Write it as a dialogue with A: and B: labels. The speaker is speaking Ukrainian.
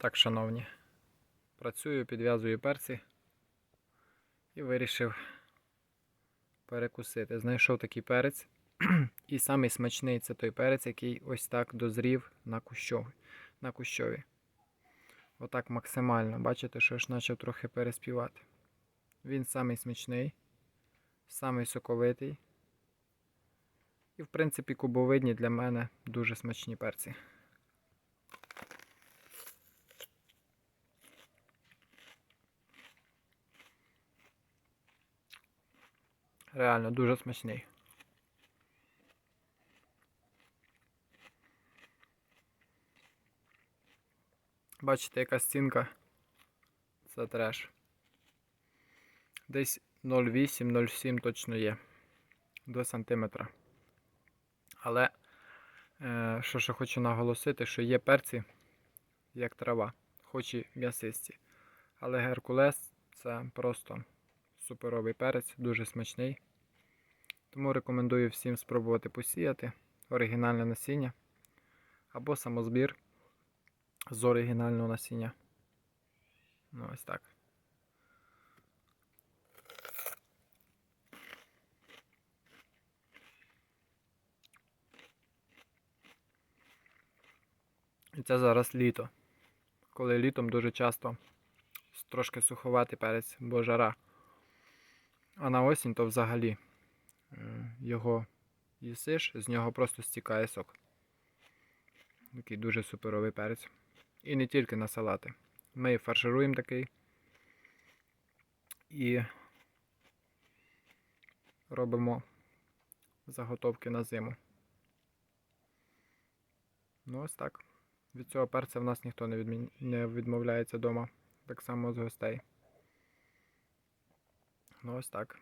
A: Так, шановні, працюю, підв'язую перці і вирішив перекусити. Знайшов такий перець. І самий смачний це той перець, який ось так дозрів на кущові. На кущові. Отак максимально. Бачите, що аж почав трохи переспівати. Він самий смачний, самий соковитий. І, в принципі, кубовидні для мене дуже смачні перці. Реально дуже смачний. Бачите, яка стінка? Це треш. Десь 0,8-0,7 точно є. До сантиметра. Але, е, що ще хочу наголосити, що є перці, як трава, хоч і м'ясисті. Але Геркулес це просто суперовий перець, дуже смачний. Тому рекомендую всім спробувати посіяти оригінальне насіння або самозбір з оригінального насіння. Ну, ось так. І це зараз літо. Коли літом дуже часто трошки суховатий перець, бо жара. А на осінь то взагалі е, його їсиш, з нього просто стікає сок. Такий дуже суперовий перець. І не тільки на салати. Ми фаршируємо такий. І робимо заготовки на зиму. Ну ось так. Від цього перця в нас ніхто не, відмін... не відмовляється вдома. Так само з гостей. Ну ось так.